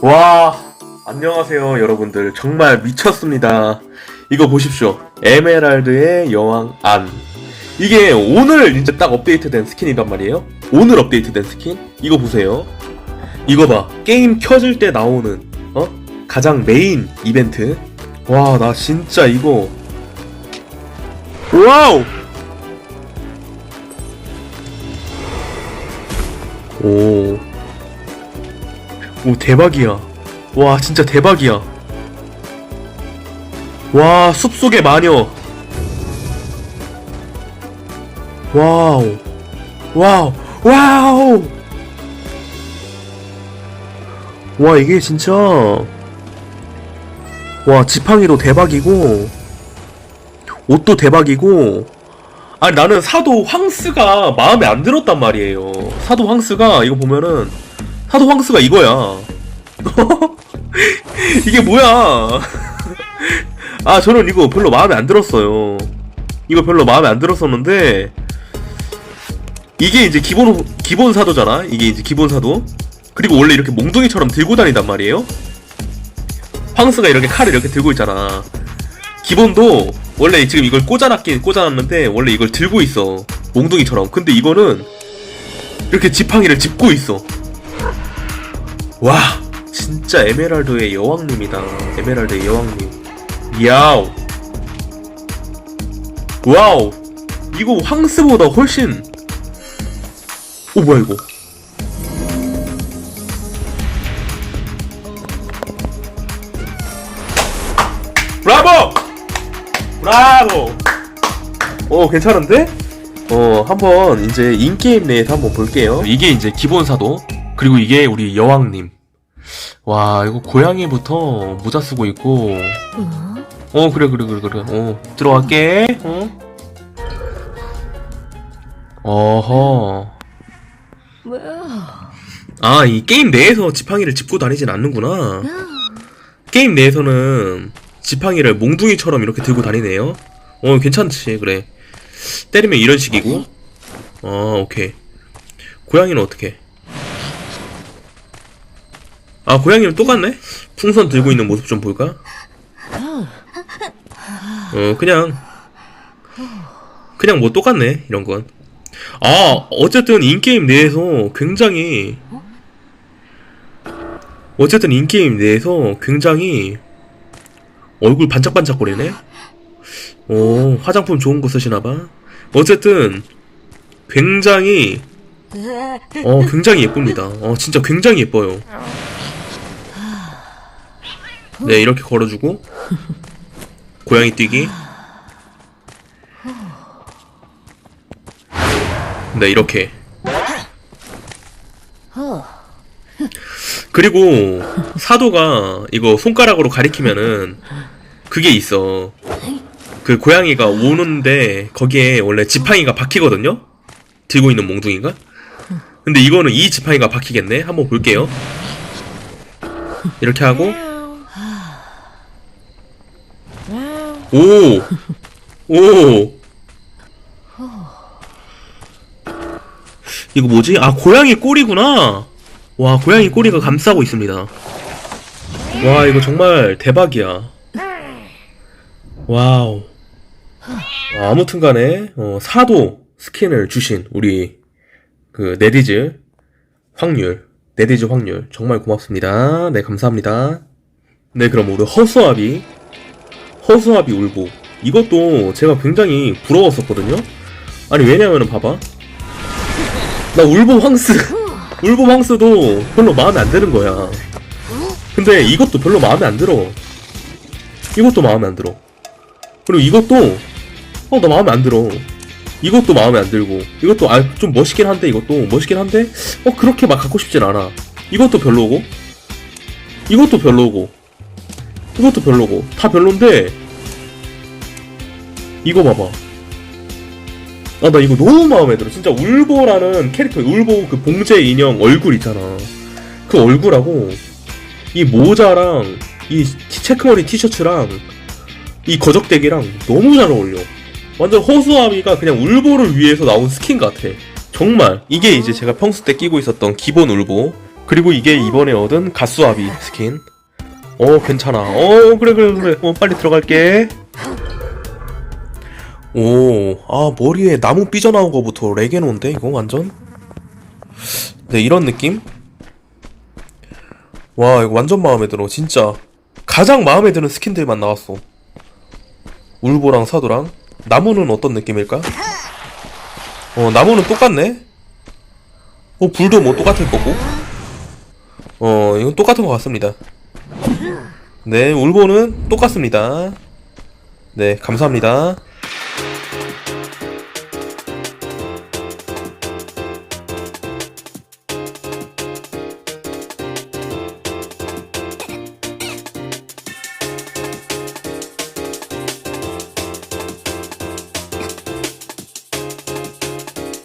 와, 안녕하세요, 여러분들. 정말 미쳤습니다. 이거 보십시오. 에메랄드의 여왕 안. 이게 오늘 이제 딱 업데이트된 스킨이란 말이에요. 오늘 업데이트된 스킨? 이거 보세요. 이거 봐. 게임 켜질 때 나오는, 어? 가장 메인 이벤트. 와, 나 진짜 이거. 와우! 오. 오, 대박이야. 와, 진짜 대박이야. 와, 숲속의 마녀. 와우. 와우. 와우. 와, 이게 진짜. 와, 지팡이도 대박이고. 옷도 대박이고. 아니, 나는 사도 황스가 마음에 안 들었단 말이에요. 사도 황스가, 이거 보면은, 사도 황스가 이거야. 이게 뭐야? 아, 저는 이거 별로 마음에 안 들었어요. 이거 별로 마음에 안 들었었는데, 이게 이제 기본, 기본 사도잖아? 이게 이제 기본 사도. 그리고 원래 이렇게 몽둥이처럼 들고 다닌단 말이에요? 황스가 이렇게 칼을 이렇게 들고 있잖아. 기본도 원래 지금 이걸 꽂아놨긴 꽂아놨는데, 원래 이걸 들고 있어. 몽둥이처럼. 근데 이거는 이렇게 지팡이를 짚고 있어. 와, 진짜 에메랄드의 여왕님이다. 에메랄드의 여왕님. 야우. 와우. 이거 황스보다 훨씬. 오, 뭐야, 이거. 브라보! 브라보! 어, 괜찮은데? 어, 한번 이제 인게임 내에서 한번 볼게요. 이게 이제 기본 사도. 그리고 이게 우리 여왕님. 와, 이거 고양이부터 모자 쓰고 있고. 어, 그래, 그래, 그래, 그래. 어, 들어갈게. 어? 어허. 아, 이 게임 내에서 지팡이를 짚고 다니진 않는구나. 게임 내에서는 지팡이를 몽둥이처럼 이렇게 들고 다니네요. 어, 괜찮지, 그래. 때리면 이런 식이고. 어, 오케이. 고양이는 어떻게? 아, 고양이는 똑같네? 풍선 들고 있는 모습 좀 볼까? 어, 그냥. 그냥 뭐 똑같네, 이런 건. 아, 어쨌든 인게임 내에서 굉장히. 어쨌든 인게임 내에서 굉장히 얼굴 반짝반짝거리네? 오, 화장품 좋은 거 쓰시나봐. 어쨌든, 굉장히, 어, 굉장히 예쁩니다. 어, 진짜 굉장히 예뻐요. 네, 이렇게 걸어주고, 고양이 뛰기. 네, 이렇게. 그리고, 사도가 이거 손가락으로 가리키면은, 그게 있어. 그 고양이가 오는데 거기에 원래 지팡이가 박히거든요? 들고 있는 몽둥이가? 근데 이거는 이 지팡이가 박히겠네? 한번 볼게요. 이렇게 하고 오! 오! 이거 뭐지? 아 고양이 꼬리구나! 와 고양이 꼬리가 감싸고 있습니다. 와 이거 정말 대박이야. 와우. 아, 아무튼 간에, 어, 사도 스킨을 주신 우리, 그, 네디즈 확률, 네디즈 확률, 정말 고맙습니다. 네, 감사합니다. 네, 그럼 우리 허수아비, 허수아비 울보. 이것도 제가 굉장히 부러웠었거든요? 아니, 왜냐면은 봐봐. 나 울보 황스, 울보 황스도 별로 마음에 안 드는 거야. 근데 이것도 별로 마음에 안 들어. 이것도 마음에 안 들어. 그리고 이것도 어 나 마음에 안 들어 이것도 마음에 안 들고 이것도 아 좀 멋있긴 한데 이것도 멋있긴 한데 어 그렇게 막 갖고 싶진 않아 이것도 별로고 이것도 별로고 이것도 별로고 다 별론데 이거 봐봐 아 나 이거 너무 마음에 들어 진짜 울보라는 캐릭터 울보 그 봉제 인형 얼굴 있잖아 그 얼굴하고 이 모자랑 이 티- 체크머리 티셔츠랑 이 거적대기랑 너무 잘 어울려. 완전 허수아비가 그냥 울보를 위해서 나온 스킨 같아. 정말 이게 이제 제가 평소 때 끼고 있었던 기본 울보 그리고 이게 이번에 얻은 가수아비 스킨. 어, 괜찮아. 어, 그래, 그래, 그래. 어, 빨리 들어갈게. 오, 아, 머리에 나무 삐져나온 거부터 레게노인데, 이거 완전? 네, 이런 느낌? 와, 이거 완전 마음에 들어. 진짜. 가장 마음에 드는 스킨들만 나왔어. 울보랑 사도랑. 나무는 어떤 느낌일까? 어, 나무는 똑같네? 어, 불도 뭐 똑같을 거고. 어, 이건 똑같은 것 같습니다. 네, 울보는 똑같습니다. 네, 감사합니다.